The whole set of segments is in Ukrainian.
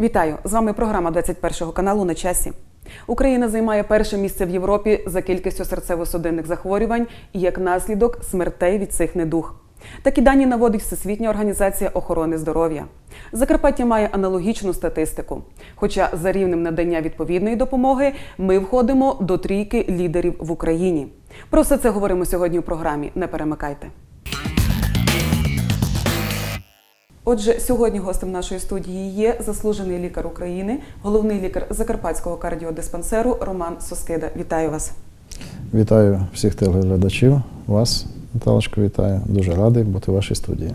Вітаю! З вами програма 21 каналу на часі. Україна займає перше місце в Європі за кількістю серцево-судинних захворювань і як наслідок смертей від цих недуг. Такі дані наводить Всесвітня організація охорони здоров'я. Закарпаття має аналогічну статистику. Хоча за рівнем надання відповідної допомоги ми входимо до трійки лідерів в Україні. Про все це говоримо сьогодні у програмі. Не перемикайте. Отже, сьогодні гостем нашої студії є заслужений лікар України, головний лікар Закарпатського кардіодиспансеру Роман Соскида. Вітаю вас. Вітаю всіх телеглядачів. Вас, Наталочко, вітаю. Дуже радий бути в вашій студії.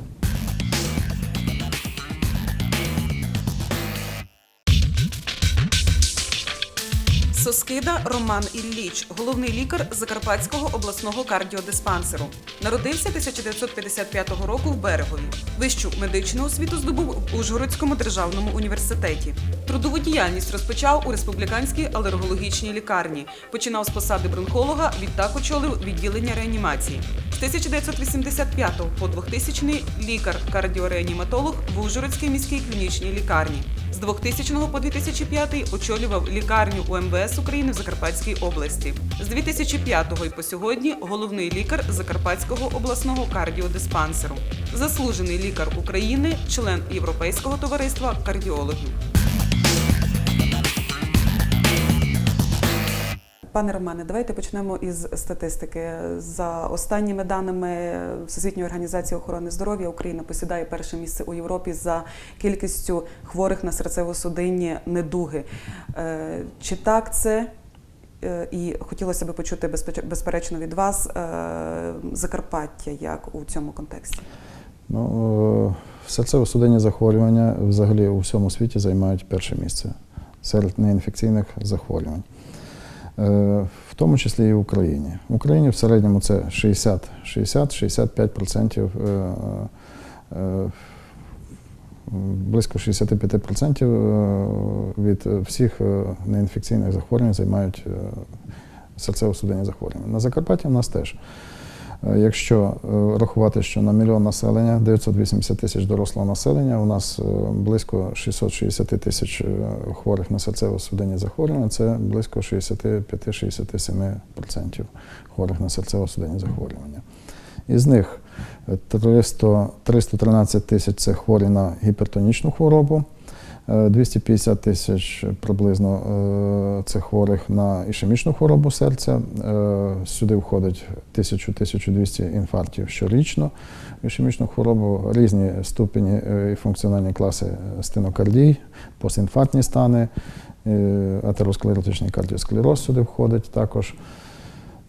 Соскида Роман Ілліч, головний лікар Закарпатського обласного кардіодиспансеру. Народився 1955 року в Берегові. Вищу медичну освіту здобув в Ужгородському державному університеті. Трудову діяльність розпочав у республіканській алергологічній лікарні. Починав з посади бронхолога, відтак очолив відділення реанімації. З 1985 по 2000 лікар-кардіореаніматолог в Ужгородській міській клінічній лікарні. З 2000 по 2005 очолював лікарню УМВС України в Закарпатській області. З 2005 і по сьогодні головний лікар Закарпатського обласного кардіодиспансеру, заслужений лікар України, член Європейського товариства кардіологів. Пане Романе, давайте почнемо із статистики. За останніми даними Всесвітньої організації охорони здоров'я, Україна посідає перше місце у Європі за кількістю хворих на серцево-судинні недуги. Е, Чи так це? Е, І хотілося б почути безперечно від вас е, Закарпаття як у цьому контексті. Ну, серцево-судинні захворювання взагалі у всьому світі займають перше місце серед неінфекційних захворювань. Е, В тому числі і в Україні. В Україні в середньому це 60-65%, е, е, близько 65% е, від всіх неінфекційних захворювань займають серцево-судинні захворювання. На Закарпатті в нас теж. Е, Якщо е, рахувати, що на мільйон населення 980 тисяч дорослого населення, у нас е, близько 660 тисяч хворих на серцево-судинні захворювання, це близько 65-67% хворих на серцево-судинні захворювання. Із них е, 300, 313 тисяч це хворі на гіпертонічну хворобу, 250 тисяч приблизно е, це хворих на ішемічну хворобу серця. Е, Сюди входить 1000-1200 інфарктів щорічно. Ішемічну хворобу різні ступені е, і функціональні класи стенокардій, постінфарктні стани, е, атеросклеротичний кардіосклероз сюди входить також.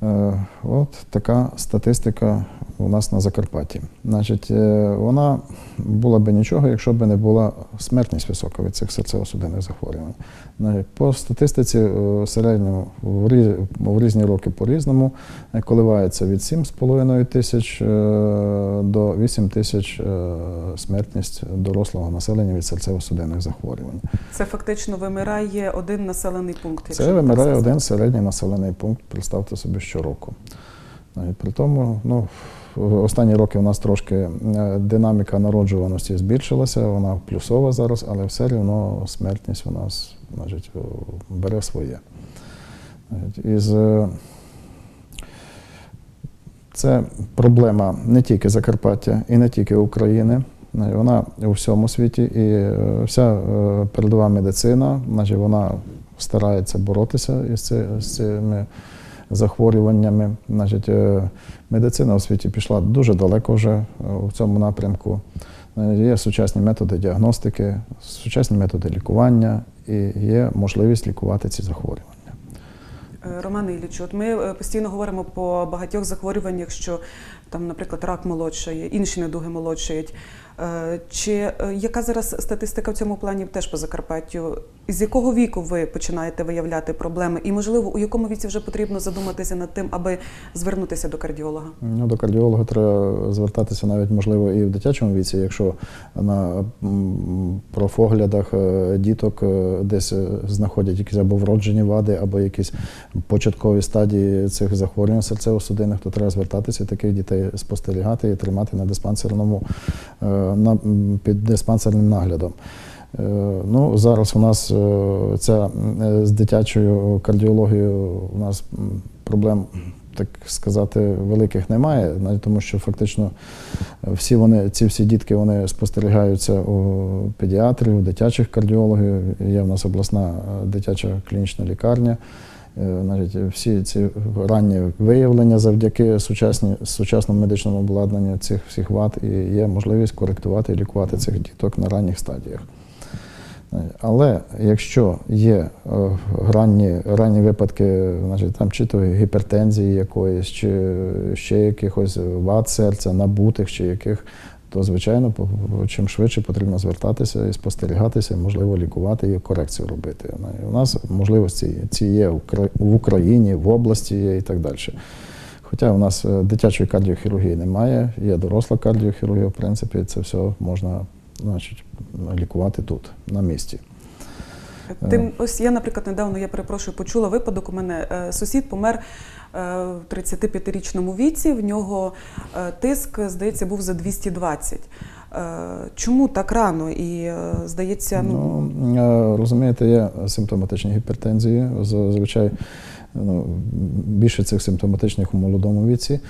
Е, От така статистика у нас на Закарпатті. Значить, е, вона була би нічого, якщо б не була смертність висока від цих серцево-судинних захворювань. Значить, По статистиці е, середньому в різні роки по-різному коливається від 7,5 тисяч до 8 тисяч смертність дорослого населення від серцево-судинних захворювань. Це фактично вимирає один населений пункт. якщо Це вимирає один середній населений пункт, представте собі щороку. І при тому, ну, в останні роки у нас трошки е, динаміка народжуваності збільшилася, вона плюсова зараз, але все рівно смертність у нас значить, бере своє. Із, е, це проблема не тільки Закарпаття і не тільки України. Е, Вона у всьому світі, і е, вся е, передова медицина, вона старається боротися із цими захворюваннями. Значить, е, медицина у світі пішла дуже далеко вже е, у цьому напрямку. Е, Є сучасні методи діагностики, сучасні методи лікування і є можливість лікувати ці захворювання. Е, Романе Іллічу, от ми е, постійно говоримо по багатьох захворюваннях, що там, наприклад, рак молодшає, інші недуги молодшають. Е, Чи е, яка зараз статистика в цьому плані теж по Закарпаттю? З якого віку ви починаєте виявляти проблеми? І, можливо, у якому віці вже потрібно задуматися над тим, аби звернутися до кардіолога? Ну, до кардіолога треба звертатися навіть, можливо, і в дитячому віці, якщо на профоглядах е, діток е, десь е, знаходять якісь або вроджені вади, або якісь початкові стадії цих захворювань серцево-судинних, то треба звертатися таких дітей спостерігати і тримати на диспансерному на, під диспансерним наглядом. Е, Ну, зараз у нас е, ця е, з дитячою кардіологією у нас проблем, так сказати, великих немає, тому що фактично всі вони, ці всі дітки вони спостерігаються у педіатрів, у дитячих кардіологів. Є в нас обласна дитяча клінічна лікарня. Навіть всі ці ранні виявлення завдяки сучасні, сучасному медичному обладнанню цих всіх вад і є можливість коректувати і лікувати цих діток на ранніх стадіях. Але якщо є е, ранні, ранні випадки, значить, там чи то гіпертензії якоїсь, чи ще якихось вад серця, набутих чи яких, то звичайно чим швидше потрібно звертатися і спостерігатися, можливо, лікувати і корекцію робити. Ну, У нас можливості ці є в Україні, в області є і так далі. Хоча у нас е, дитячої кардіохірургії немає, є доросла кардіохірургія, в принципі, це все можна значить, лікувати тут, на місці. Тим, ось я, наприклад, недавно я перепрошую, почула випадок. У мене е, сусід помер е, в 35-річному віці. В нього е, тиск, здається, був за 220. Е, чому так рано? І е, здається, ну, Ну, е, розумієте, є симптоматичні гіпертензії. Зазвичай ну, більше цих симптоматичних у молодому віці.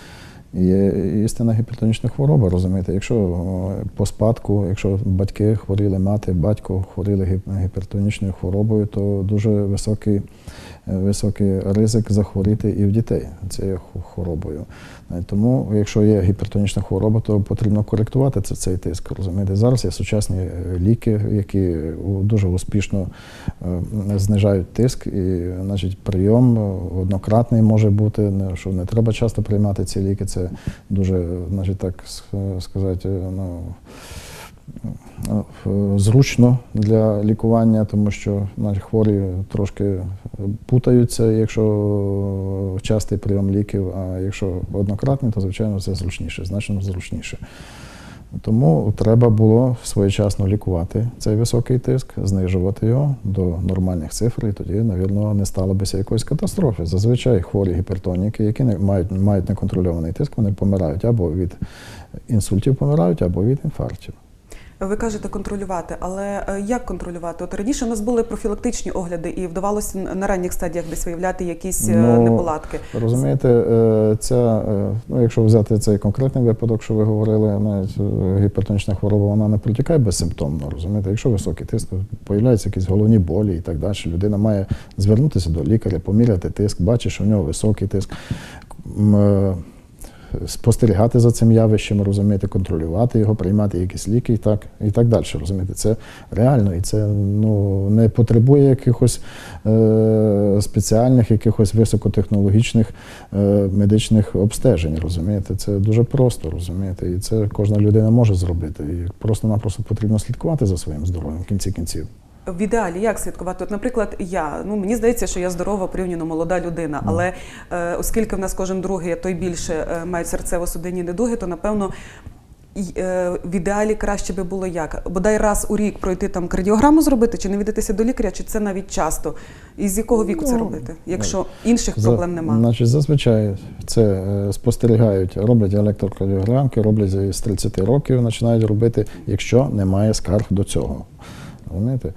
Є істинна гіпертонічна хвороба, розумієте, якщо е, по спадку, якщо батьки хворіли, мати, батько хворіли гіпертонічною хворобою, то дуже високий, е, високий ризик захворіти і в дітей цією хворобою. Е, Тому, якщо є гіпертонічна хвороба, то потрібно коректувати це- цей тиск. Розумієте, зараз є сучасні ліки, які дуже успішно знижають тиск, і значить, прийом однократний може бути, що не треба часто приймати ці ліки. Це дуже, значить, так сказати, ну. е, Зручно для лікування, тому що навіть хворі трошки путаються, якщо частий прийом ліків, а якщо однократний, то звичайно це зручніше, значно зручніше. Тому треба було своєчасно лікувати цей високий тиск, знижувати його до нормальних цифр, і тоді, навірно, не стало бися якоїсь катастрофи. Зазвичай хворі гіпертоніки, які не мають, мають неконтрольований тиск, вони помирають або від інсультів помирають, або від інфарктів. Ви кажете контролювати, але е, як контролювати? От раніше у нас були профілактичні огляди, і вдавалося на ранніх стадіях десь виявляти якісь е, Ну, неполадки. Розумієте, е, ця, ну, якщо взяти цей конкретний випадок, що ви говорили, навіть гіпертонічна хвороба вона не протікає безсимптомно. Розумієте, якщо високий тиск, появляються якісь головні болі і так далі. Людина має звернутися до лікаря, поміряти тиск, бачить, що в нього високий тиск. Спостерігати за цим явищем, розумієте, контролювати його, приймати якісь ліки і так, і так далі. Розумієте, це реально і це ну, не потребує якихось е, спеціальних, якихось високотехнологічних е, медичних обстежень. Розумієте, це дуже просто, розумієте, і це кожна людина може зробити. І просто-напросто потрібно слідкувати за своїм здоров'ям в кінці кінців. В ідеалі як слідкувати? От, наприклад, я ну мені здається, що я здорова, порівняно молода людина. Але е, оскільки в нас кожен другий, а то більше е, мають серцево-судинні недуги, то напевно. е, В ідеалі краще би було як бодай раз у рік пройти там кардіограму зробити, чи навідатися до лікаря, чи це навіть часто. І з якого віку це Ну, робити, якщо інших проблем немає? Значить, зазвичай це е, спостерігають, роблять електрокардіограмки, роблять з 30 років, починають робити, якщо немає скарг до цього. Розумієте?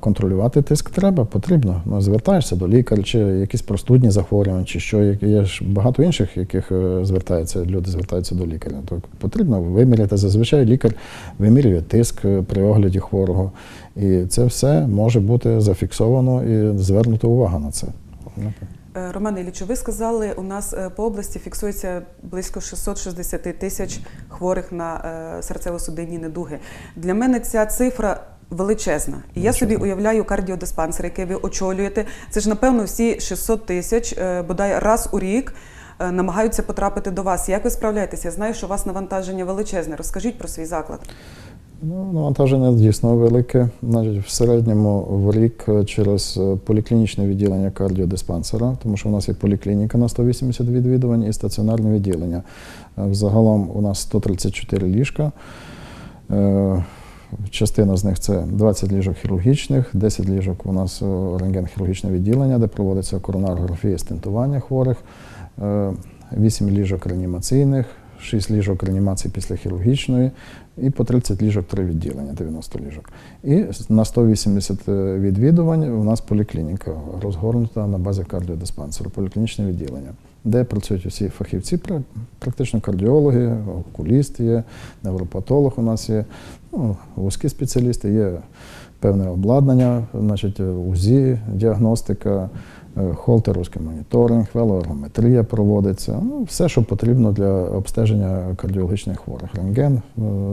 Контролювати тиск треба, потрібно. Ну, звертаєшся до лікаря, чи якісь простудні захворювання, чи що. Є- ж багато інших, яких е, звертаються, люди звертаються до лікаря. То потрібно виміряти. Зазвичай лікар вимірює тиск е, при огляді хворого. І це все може бути зафіксовано і звернута увага на це. Е, Роман Іллічу, ви сказали, у нас по області фіксується близько 660 тисяч хворих на серцево-судинні недуги. Для мене ця цифра величезна. І я собі уявляю кардіодиспансер, який ви очолюєте. Це ж, напевно, всі 600 тисяч, е, бодай раз у рік. е, Намагаються потрапити до вас. Як ви справляєтеся? Я знаю, що у вас навантаження величезне. Розкажіть про свій заклад. Ну, навантаження дійсно велике. Значить, в середньому в рік е, через поліклінічне відділення кардіодиспансера, тому що у нас є поліклініка на 180 відвідувань і стаціонарне відділення. Взагалом у нас 134 ліжка. Е, Частина з них це 20 ліжок хірургічних, 10 ліжок у нас е, рентген-хірургічне відділення, де проводиться коронарографія стентування хворих, е, 8 ліжок реанімаційних, 6 ліжок реанімації після хірургічної і по 30 ліжок 3 відділення, 90 ліжок. І на 180 відвідувань у нас поліклініка розгорнута на базі кардіодиспансеру, поліклінічне відділення, де працюють усі фахівці, практично кардіологи, окуліст є, невропатолог у нас є, ну, вузькі спеціалісти, є певне обладнання, значить, УЗІ, діагностика, е, холтеровський моніторинг, велоергометрія проводиться. Ну, все, що потрібно для обстеження кардіологічних хворих, рентген, е,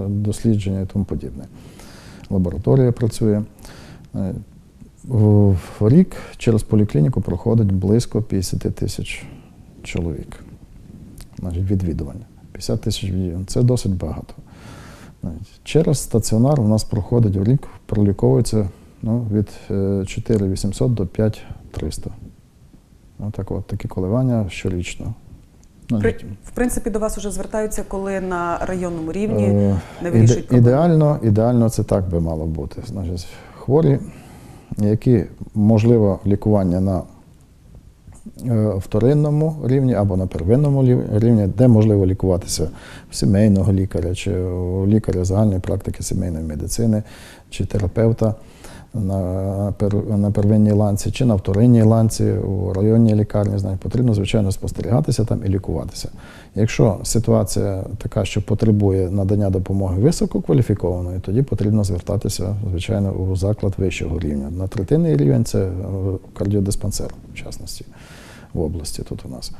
дослідження і тому подібне. Лабораторія працює. Е, В рік через поліклініку проходить близько 50 тисяч чоловік. Значить, відвідування. 50 тисяч відвідувань. Це досить багато. Через стаціонар у нас проходить в рік, проліковується ну, від е, 4800 до 5300. Отак от, такі коливання щорічно. При, в принципі, до вас вже звертаються, коли на районному рівні е, не вирішують іде- ідеально, ідеально це так би мало бути. Значить, хворі, які можливо лікування на е, вторинному рівні або на первинному рівні, де можливо лікуватися в сімейного лікаря чи у лікаря загальної практики сімейної медицини, чи терапевта на, на первинній ланці, чи на вторинній ланці у районній лікарні, знаєте, потрібно, звичайно, спостерігатися там і лікуватися. Якщо ситуація така, що потребує надання допомоги висококваліфікованої, тоді потрібно звертатися, звичайно, у заклад вищого рівня. На третинний рівень це кардіодиспансер, в частності, в області тут у нас.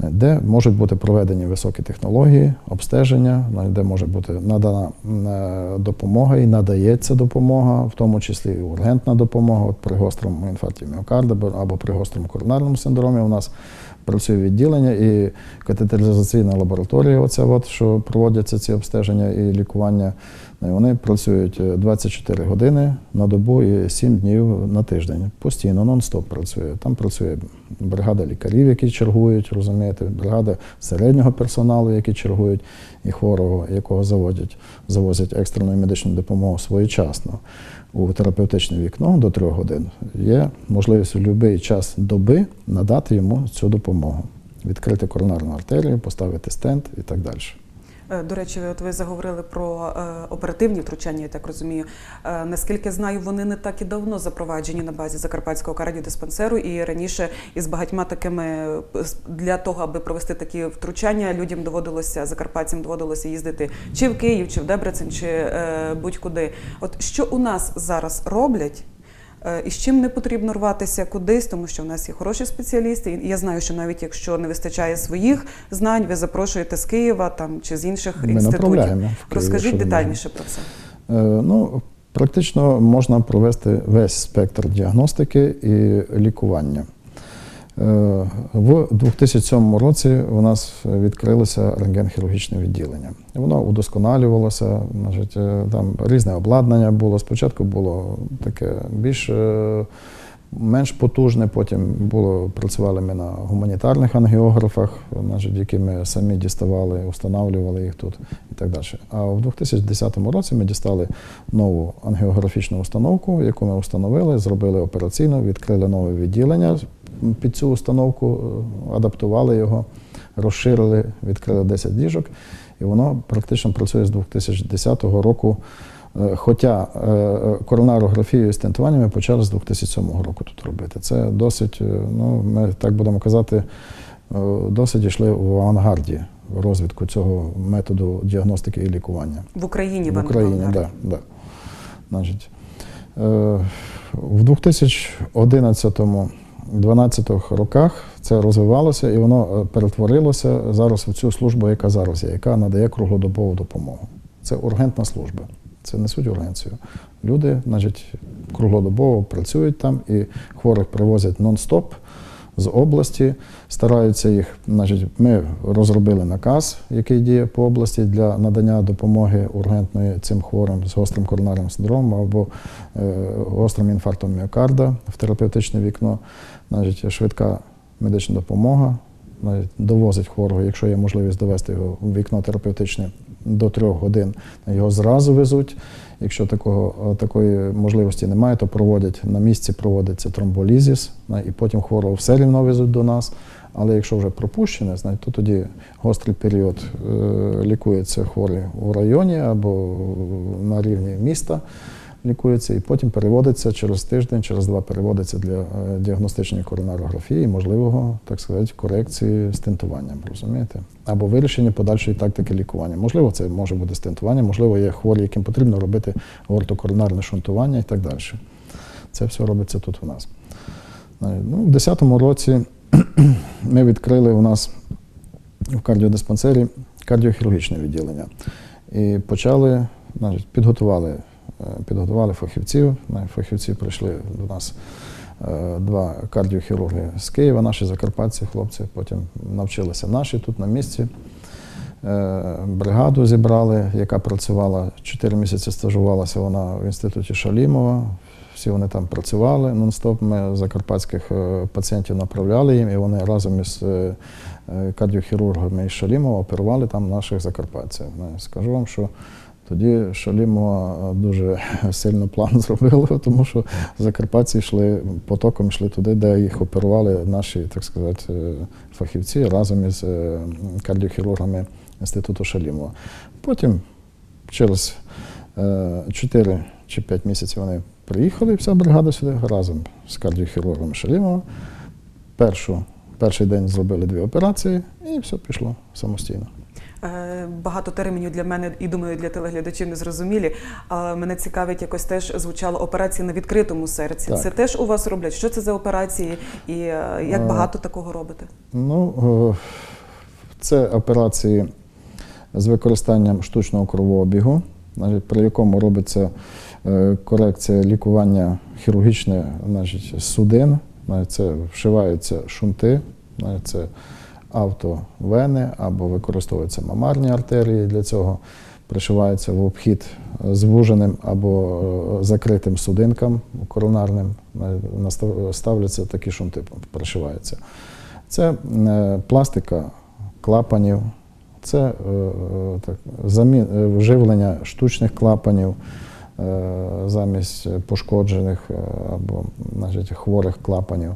Де можуть бути проведені високі технології, обстеження, де може бути надана е, допомога і надається допомога, в тому числі і ургентна допомога. От при гострому інфаркті міокарда або при гострому коронарному синдромі у нас працює відділення і катетеризаційна лабораторія, оця от, що проводяться ці обстеження і лікування. Вони працюють е, 24 години на добу і 7 днів на тиждень. Постійно, нон-стоп працює. Там працює бригада лікарів, які чергують, розумієте, бригада середнього персоналу, які чергують, і хворого, якого заводять, завозять екстрену медичну допомогу своєчасно у терапевтичне вікно до 3 годин. Є можливість у будь-який час доби надати йому цю допомогу. Відкрити коронарну артерію, поставити стенд і так далі. Е, До речі, от ви заговорили про е, оперативні втручання, я так розумію. Е, наскільки знаю, вони не так і давно запроваджені на базі Закарпатського кардіодиспансеру, і раніше із багатьма такими для того, аби провести такі втручання, людям доводилося закарпатцям доводилося їздити чи в Київ, чи в Дебрецен, чи будь-куди. От що у нас зараз роблять? Е, І з чим не потрібно рватися кудись, тому що в нас є хороші спеціалісти. І я знаю, що навіть якщо не вистачає своїх знань, ви запрошуєте з Києва там чи з інших Ми інститутів. Київ, Розкажіть детальніше про це. Е, Ну, практично можна провести весь спектр діагностики і лікування. Е, В 2007 році у нас відкрилося рентген-хірургічне відділення. Воно удосконалювалося, значить, е, там різне обладнання було. Спочатку було таке більш е, менш потужне, потім було, працювали ми на гуманітарних ангіографах, значить, які ми самі діставали, встановлювали їх тут і так далі. А в 2010 році ми дістали нову ангіографічну установку, яку ми встановили, зробили операційно, відкрили нове відділення під цю установку, е, адаптували його, розширили, відкрили 10 ліжок, і воно практично працює з 2010 року. Е, Хоча е, коронарографію і стентування ми почали з 2007 року тут робити. Це досить, е, ну, ми так будемо казати, досить йшли в авангарді розвитку цього методу діагностики і лікування. В Україні В Україні, так. Да, да. Значить, в 2011-2012 роках це розвивалося і воно перетворилося зараз в цю службу, яка зараз є, яка надає круглодобову допомогу. Це ургентна служба. Це несуть ургенцію. Люди, значить, круглодобово працюють там і хворих привозять нон-стоп з області, стараються їх. Значить, ми розробили наказ, який діє по області для надання допомоги ургентної цим хворим з гострим коронарним синдромом або е, гострим інфарктом міокарда в терапевтичне вікно. Значить, швидка медична допомога. Навіть довозить хворого, якщо є можливість довести його в вікно терапевтичне до трьох годин, його зразу везуть. Якщо такого, такої можливості немає, то проводять на місці проводиться тромболізіс, і потім хворого все рівно везуть до нас. Але якщо вже пропущене, то тоді гострий період е, лікується хворий у районі або на рівні міста лікується, і потім переводиться через тиждень, через два переводиться для е, діагностичної коронарографії можливого, так сказати, корекції стентуванням, розумієте? Або вирішення подальшої тактики лікування. Можливо, це може бути стентування, можливо, є хворі, яким потрібно робити ортокоронарне шунтування і так далі. Це все робиться тут у нас. Е, Ну, в 2010 році ми відкрили у нас в кардіодиспансері кардіохірургічне відділення. І почали, підготували, підготували фахівців. Е, Фахівці прийшли до нас е, два кардіохірурги з Києва, наші закарпатці, хлопці. Потім навчилися наші тут на місці. Е, Бригаду зібрали, яка працювала 4 місяці, стажувалася вона в інституті Шалімова. Всі вони там працювали нон-стоп. Ми закарпатських е, пацієнтів направляли їм, і вони разом із е, е, кардіохірургами із Шалімова оперували там наших закарпатців. Е, Скажу вам, що тоді Шалімова дуже сильно план зробила, тому що закарпатці йшли потоком, йшли туди, де їх оперували наші, так сказати, е, фахівці разом із е, кардіохірургами інституту Шалімова. Потім через 4 чи 5 місяців вони приїхали, вся бригада сюди разом з кардіохірургом Шалімова. Першу, перший день зробили дві операції і все пішло самостійно. Е, Багато термінів для мене і думаю, для телеглядачів не зрозумілі. Але мене цікавить, якось теж звучало операції на відкритому серці. Так. Це теж у вас роблять. Що це за операції і е, як Е, багато такого робите? Ну, це операції з використанням штучного кровообігу, при якому робиться корекція лікування хірургічне значить, судин. Це вшиваються шунти, це автовени або використовуються мамарні артерії для цього. Пришивається в обхід звуженим або е, закритим судинкам коронарним. Ставляться такі шунти, пришиваються. Це е, пластика клапанів, це е, так, замін, е, вживлення штучних клапанів замість пошкоджених або значить, хворих клапанів.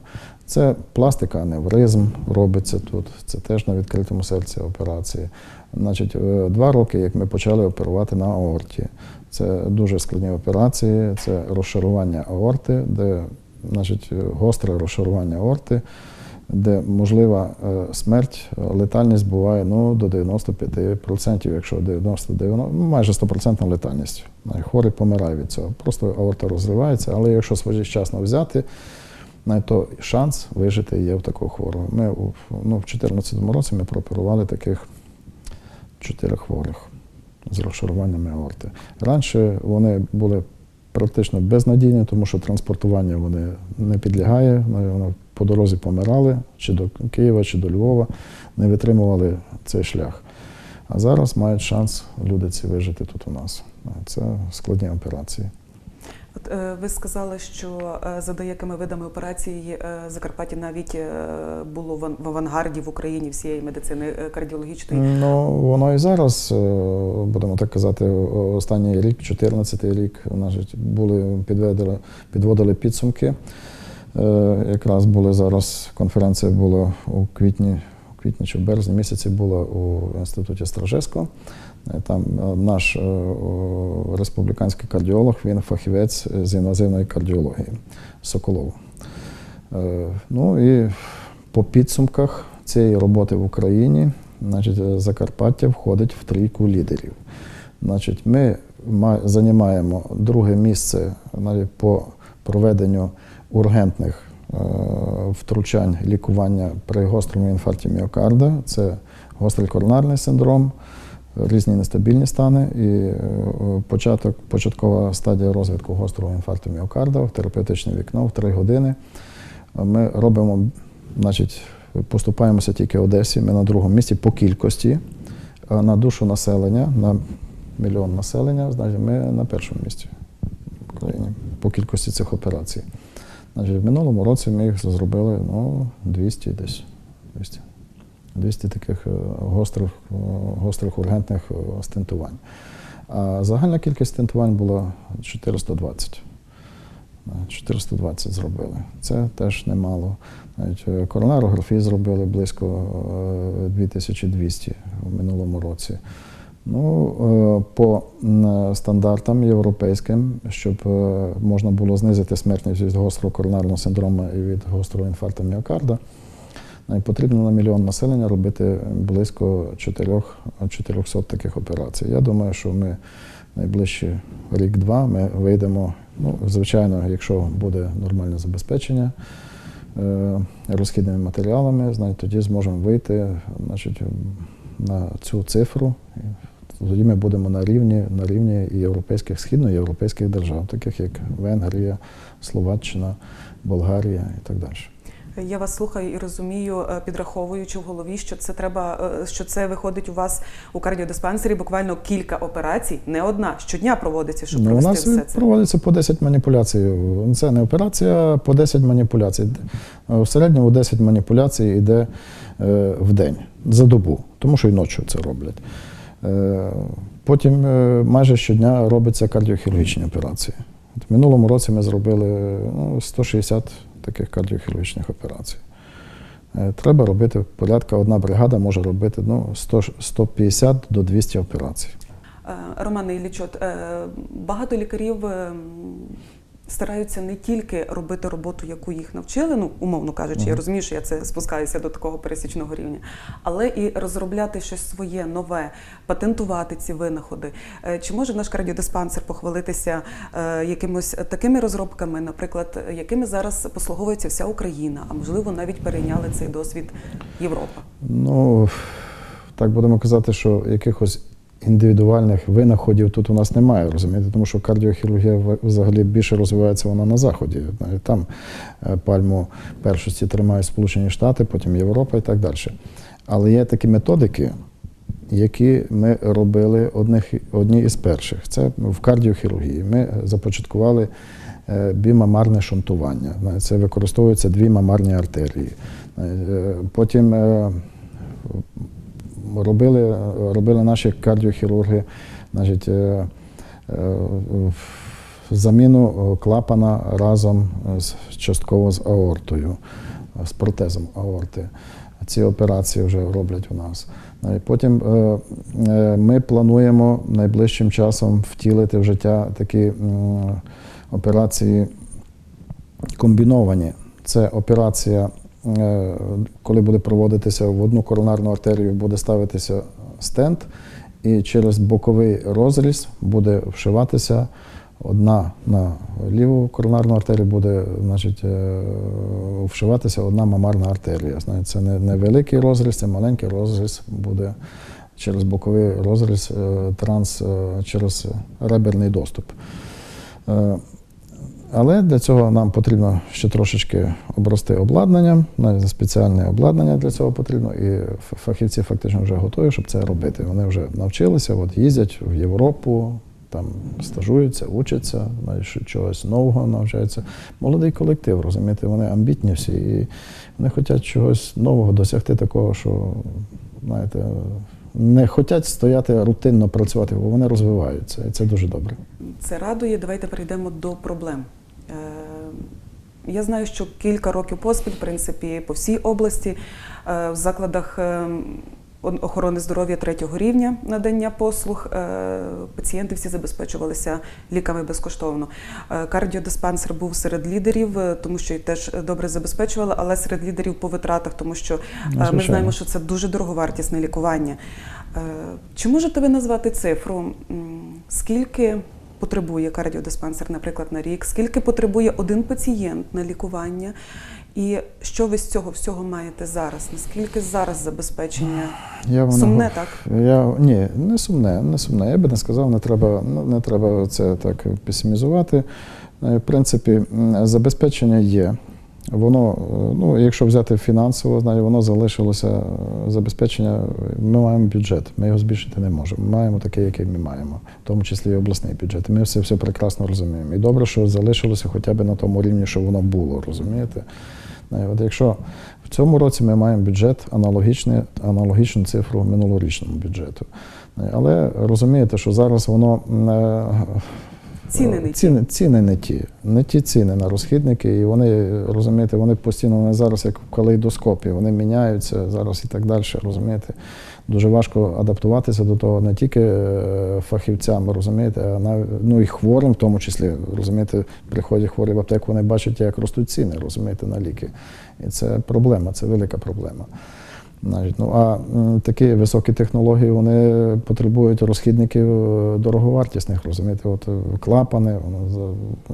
Це пластика аневризм робиться тут. Це теж на відкритому серці операції. Значить, е, два роки, як ми почали оперувати на аорті. Це дуже складні операції, це розшарування аорти, де значить, е, гостре розшарування аорти де можлива е, смерть, летальність буває ну, до 95%, якщо 90, 90 ну, майже 100% летальність. Хворий помирає від цього. Просто аорта розривається, але якщо своєчасно взяти, е, то шанс вижити є в такого хворого. Ми у- ну, в 2014 році ми прооперували таких чотири хворих з розшаруваннями аорти. Раніше вони були практично безнадійні, тому що транспортування вони не підлягає. Вони по дорозі помирали чи до Києва, чи до Львова, не витримували цей шлях. А зараз мають шанс люди ці вижити тут у нас. Це складні операції. От е, ви сказали, що е, за деякими видами операцій е, Закарпаття навіть було в авангарді в Україні всієї медицини кардіологічної. Ну, воно і зараз, будемо так казати, останній рік, 2014 рік, значить, були, підведали, підводили підсумки. Якраз були зараз, конференція була у квітні, квітні чи в березні місяці була у інституті Стражевського. Е, Там е, наш е, республіканський кардіолог, він фахівець з інвазивної кардіології Соколов. Ну і по підсумках цієї роботи в Україні, значить, Закарпаття входить в трійку лідерів. Значить, ми займаємо друге місце навіть по проведенню ургентних втручань лікування при гострому інфаркті міокарда. Це гострий коронарний синдром, різні нестабільні стани і е, початок, початкова стадія розвитку гострого інфаркту міокарда в терапевтичне вікно в 3 години. Ми робимо, значить, поступаємося тільки Одесі. Ми на другому місці по кількості. А на душу населення, на мільйон населення, значить, ми на першому місці в Україні по кількості цих операцій. Значить, в минулому році ми їх зробили ну, 200 десь. 200. 200 таких е, гострих, е, гострих ургентних е, стентувань. А загальна кількість стентувань була 420. 420 зробили. Це теж немало. Навіть коронарографії зробили близько е, 2200 в минулому році. Ну, е, по стандартам європейським, щоб е, можна було знизити смертність від гострого коронарного синдрому і від гострого інфаркту міокарда, е, потрібно на мільйон населення робити близько 4, 400 таких операцій. Я думаю, що ми найближчі рік-два ми вийдемо. Ну, звичайно, якщо буде нормальне забезпечення е, розхідними матеріалами, значить, тоді зможемо вийти значить, на цю цифру. Тоді ми будемо на рівні, на рівні і європейських східноєвропейських держав, таких як Венгрія, Словаччина, Болгарія і так далі. Я вас слухаю і розумію, е, підраховуючи в голові, що це треба, е, що це виходить у вас у кардіодиспансері буквально кілька операцій, не одна щодня проводиться, щоб Ну, у провести нас все це. проводиться по 10 маніпуляцій. Це не операція, а по 10 маніпуляцій. В середньому 10 маніпуляцій йде е, в день за добу, тому що і ночі це роблять. Е, Потім е, майже щодня робиться кардіохірургічні операції. От в минулому році ми зробили ну, 160 таких кардіохірургічних операцій. Е, Треба робити порядка, одна бригада може робити ну, 100, 150 до 200 операцій. Романе Іллічот, е, багато лікарів е, м, стараються не тільки робити роботу, яку їх навчили, ну умовно кажучи, я розумію, що я це спускаюся до такого пересічного рівня, але і розробляти щось своє нове, патентувати ці винаходи. Е, Чи може наш кардіодиспансер похвалитися е, якимось такими розробками, наприклад, якими зараз послуговується вся Україна, а можливо навіть перейняли цей досвід Європа? Ну, так будемо казати, що якихось індивідуальних винаходів тут у нас немає, розумієте, тому що кардіохірургія взагалі більше розвивається вона на Заході. Навіть Там е, пальму першості тримають Сполучені Штати, потім Європа і так далі. Але є такі методики, які ми робили одних, одні із перших. Це в кардіохірургії. Ми започаткували е, бімамарне шунтування. Це використовуються дві мамарні артерії. Е, Потім робили, робили наші кардіохірурги значить, е, е, заміну клапана разом з частково з аортою, з протезом аорти. Ці операції вже роблять у нас. Е, Потім е, ми плануємо найближчим часом втілити в життя такі операції комбіновані. Це операція, коли буде проводитися в одну коронарну артерію, буде ставитися стенд, і через боковий розріз буде вшиватися одна на ліву коронарну артерію, буде значить, е, вшиватися одна мамарна артерія. Це не, великий розріз, це маленький розріз буде через боковий розріз е, транс е, через реберний доступ. Але для цього нам потрібно ще трошечки обрости обладнанням, навіть спеціальне обладнання для цього потрібно, і фахівці фактично вже готові, щоб це робити. Вони вже навчилися, от їздять в Європу, там стажуються, учаться, навіть чогось нового навчаються. Молодий колектив, розумієте, вони амбітні всі, і вони хочуть чогось нового досягти такого, що, знаєте, не хочуть стояти рутинно працювати, бо вони розвиваються, і це дуже добре. Це радує. Давайте перейдемо до проблем. Е, Я знаю, що кілька років поспіль, в принципі, по всій області е, в закладах е, охорони здоров'я третього рівня надання послуг пацієнти всі забезпечувалися ліками безкоштовно. Кардіодиспансер був серед лідерів, тому що і теж добре забезпечували, але серед лідерів по витратах, тому що ми знаємо, що це дуже дороговартісне лікування. Чи можете ви назвати цифру? Скільки потребує кардіодиспансер, наприклад, на рік? Скільки потребує один пацієнт на лікування? І що ви з цього всього маєте зараз? Наскільки зараз забезпечення Я вам сумне, не так? Я, ні, не сумне, не сумне. Я би не сказав, не треба, ну, не треба це так песимізувати. Е, В принципі, забезпечення є. Воно, е, ну, якщо взяти фінансово, знаю, воно залишилося е, забезпечення. Ми маємо бюджет, ми його збільшити не можемо. Ми маємо такий, який ми маємо, в тому числі і обласний бюджет. Ми все, все прекрасно розуміємо. І добре, що залишилося хоча б на тому рівні, що воно було, розумієте? Е, От якщо в цьому році ми маємо бюджет аналогічний, аналогічну цифру минулорічному бюджету. Але розумієте, що зараз воно Ціни не ті. ціни, не ті. Не ті ціни на розхідники, і вони, розумієте, вони постійно вони зараз як в калейдоскопі, вони міняються зараз і так далі. Розумієте, дуже важко адаптуватися до того не тільки е, фахівцям, розумієте, а навіть ну і хворим, в тому числі, розумієте, приходять хворі в аптеку, вони бачать, як ростуть ціни, розумієте, на ліки. І це проблема, це велика проблема. Значить, ну, а такі високі технології вони потребують розхідників е, дороговартісних, розумієте, от е, клапани, вони за-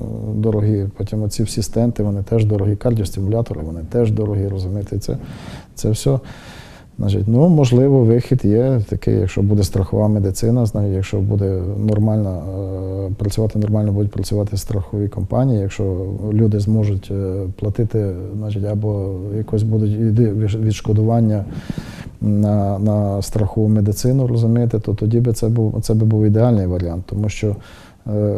е, дорогі, потім оці всі стенти, вони теж дорогі, кардіостимулятори, вони теж дорогі, розумієте, це, це все. Значить, ну, можливо, вихід є такий, якщо буде страхова медицина, значить, якщо буде нормально е, працювати, нормально будуть працювати страхові компанії, якщо люди зможуть е, платити, значить, або якось будуть відш- відшкодування на, на страхову медицину, розумієте, то тоді би це був це би був ідеальний варіант, тому що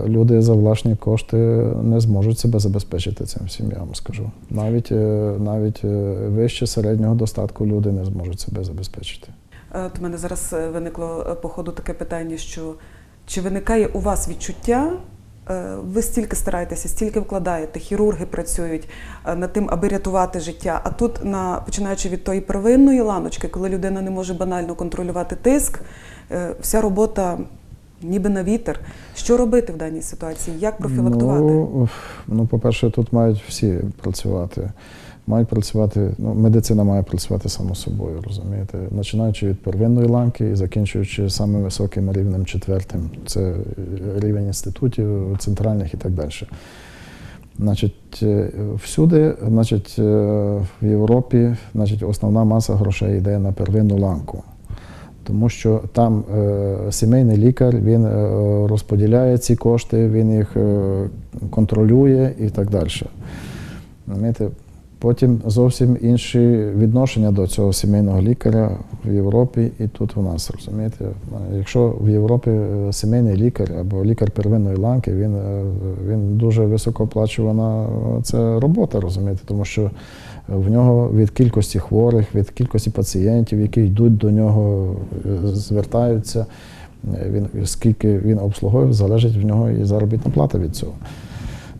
люди за власні кошти не зможуть себе забезпечити цим всім, я вам скажу. Навіть, е, навіть е, вище середнього достатку люди не зможуть себе забезпечити. Е, От у мене зараз е, виникло е, по ходу таке питання, що чи виникає у вас відчуття? е, Ви стільки стараєтеся, стільки вкладаєте, хірурги працюють е, над тим, аби рятувати життя. А тут, на починаючи від тої первинної ланочки, коли людина не може банально контролювати тиск, е, вся робота ніби на вітер. Що робити в даній ситуації? Як профілактувати? Ну, ну, по-перше, тут мають всі працювати. Мають працювати, ну, медицина має працювати само собою, розумієте? Починаючи від первинної ланки і закінчуючи самим високим рівнем четвертим. Це рівень інститутів, центральних і так далі. Значить, е, всюди, значить, е, в Європі, значить, основна маса грошей йде на первинну ланку. Тому що там е, сімейний лікар він е, розподіляє ці кошти, він їх е, контролює і так далі. Потім зовсім інші відношення до цього сімейного лікаря в Європі і тут у нас. Розумієте? Якщо в Європі е, сімейний лікар або лікар первинної ланки, він, е, він дуже високооплачувана е, це робота, розумієте, тому що в нього від кількості хворих, від кількості пацієнтів, які йдуть до нього, звертаються, він, скільки він обслуговує, залежить в нього і заробітна плата від цього.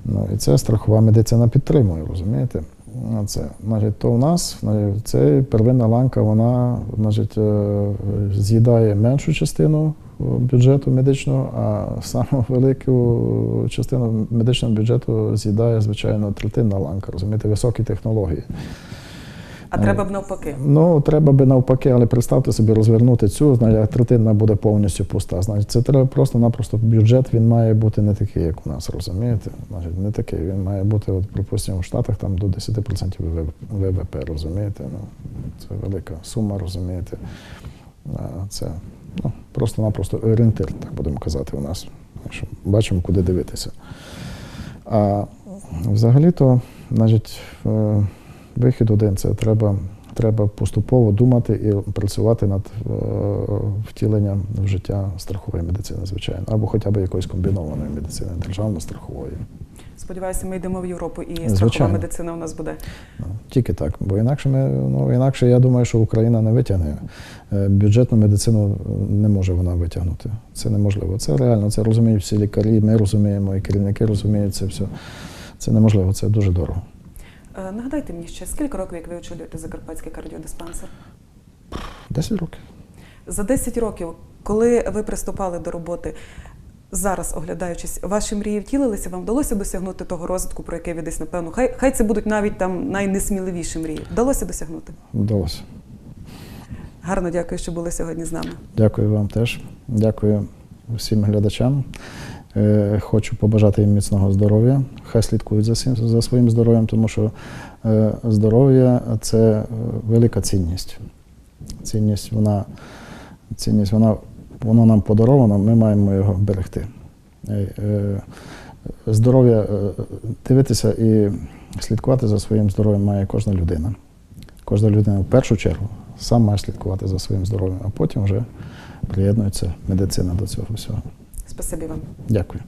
Ну, і це страхова медицина підтримує, розумієте? Ну, Це, значить, то в нас це первинна ланка, вона значить, е, з'їдає меншу частину е, бюджету медичного, а саму велику частину медичного бюджету з'їдає, звичайно, третинна ланка, розумієте, високі технології. А треба б навпаки. Ну, треба би навпаки, але представте собі розвернути цю, значить, третина буде повністю пуста. Значить, це треба просто-напросто бюджет, він має бути не такий, як у нас, розумієте? Значить, не такий. Він має бути, от, припустимо, в Штатах там до 10% ВВП, розумієте? Ну, це велика сума, розумієте? Це ну, просто-напросто орієнтир, так будемо казати, у нас. Що бачимо, куди дивитися. А взагалі-то, значить, е, вихід один це треба, треба поступово думати і працювати над е, втіленням в життя страхової медицини, звичайно, або хоча б якоїсь комбінованої медицини, державно-страхової. Сподіваюся, ми йдемо в Європу і страхова Звичайно. медицина у нас буде. Ну, Тільки так. Бо інакше ми, ну інакше я думаю, що Україна не витягне. Е, Бюджетну медицину не може вона витягнути. Це неможливо. Це реально, це розуміють всі лікарі, ми розуміємо, і керівники розуміють це все. Це неможливо, це дуже дорого. Е, Нагадайте мені ще, скільки років, як ви очолюєте Закарпатський кардіодиспансер? 10 років. За 10 років, коли ви приступали до роботи, зараз оглядаючись, ваші мрії втілилися, вам вдалося досягнути того розвитку, про який ви десь напевно. Хай хай це будуть навіть там найнесміливіші мрії. Вдалося досягнути. Вдалося. Гарно дякую, що були сьогодні з нами. Дякую вам теж. Дякую всім глядачам. Е, Хочу побажати їм міцного здоров'я. Хай слідкують за, за своїм здоров'ям, тому що е, здоров'я це е, велика цінність. Цінність, вона, цінність, вона, воно нам подаровано, ми маємо його берегти. Здоров'я, дивитися і слідкувати за своїм здоров'ям має кожна людина. Кожна людина в першу чергу сам має слідкувати за своїм здоров'ям, а потім вже приєднується медицина до цього всього. Спасибі вам. Дякую.